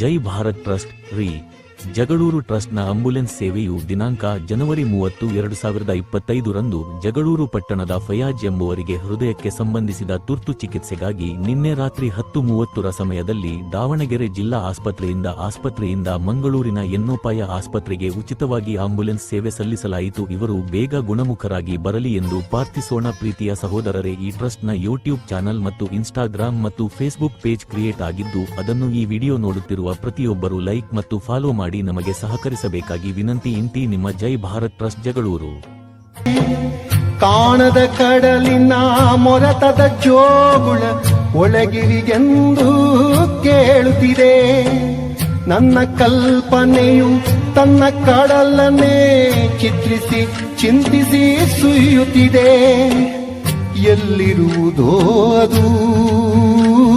ಜೈ Bharat trust ರೀ ಜಗಳೂರು ಟ್ರಸ್ಟ್ನ ambulance ಸೇವೆಯು ದಿನಾಂಕ ಜನವರಿ ಮೂವತ್ತು, ಎರಡು ಸಾವಿರದ ಇಪ್ಪತ್ತೈದರಂದು ಜಗಳೂರು ಪಟ್ಟಣದ ಫಯಾಜ್ ಎಂಬುವರಿಗೆ ಹೃದಯಕ್ಕೆ ಸಂಬಂಧಿಸಿದ ತುರ್ತು ಚಿಕಿತ್ಸೆಗಾಗಿ ನಿನ್ನೆ ರಾತ್ರಿ ಹತ್ತು ಮೂವತ್ತರ ಸಮಯದಲ್ಲಿ ದಾವಣಗೆರೆ ಜಿಲ್ಲಾ ಆಸ್ಪತ್ರೆಯಿಂದ ಆಸ್ಪತ್ರೆಯಿಂದ ಮಂಗಳೂರಿನ ಎನ್ನೋಪಾಯ ಆಸ್ಪತ್ರೆಗೆ ಉಚಿತವಾಗಿ ಆಂಬ್ಯುಲೆನ್ಸ್ ಸೇವೆ ಸಲ್ಲಿಸಲಾಯಿತು. ಇವರು ಬೇಗ ಗುಣಮುಖರಾಗಿ ಬರಲಿ ಎಂದು ಪ್ರಾರ್ಥಿಸೋಣ ಪ್ರೀತಿಯ ಸಹೋದರರೇ. ಈ ಟ್ರಸ್ಟ್ನ ಯೂಟ್ಯೂಬ್ ಚಾನಲ್ ಮತ್ತು ಇನ್ಸ್ಟಾಗ್ರಾಮ್ ಮತ್ತು ಫೇಸ್ಬುಕ್ ಪೇಜ್ ಕ್ರಿಯೇಟ್ ಆಗಿದ್ದು, ಅದನ್ನು ಈ ವಿಡಿಯೋ ನೋಡುತ್ತಿರುವ ಪ್ರತಿಯೊಬ್ಬರು ಲೈಕ್ ಮತ್ತು ಫಾಲೋ ಮಾಡಿ ನಮಗೆ ಸಹಕರಿಸಬೇಕಾಗಿ ವಿನಂತಿ ಇಂತಿ ನಿಮ್ಮ ಜೈ ಭಾರತ್ ಟ್ರಸ್ಟ್ ಜಗಳೂರು. ಕಾಣದ ಕಡಲಿನ ಮೊರತದ ಜೋಗುಳ ಒಳಗಿರಿಗೆಂದು ಕೇಳುತ್ತಿದೆ. ನನ್ನ ಕಲ್ಪನೆಯು ತನ್ನ ಕಡಲನ್ನೇ ಚಿತ್ರಿಸಿ ಚಿಂತಿಸಿ ಸುಯ್ಯುತ್ತಿದೆ ಎಲ್ಲಿರುವುದೋ ಅದು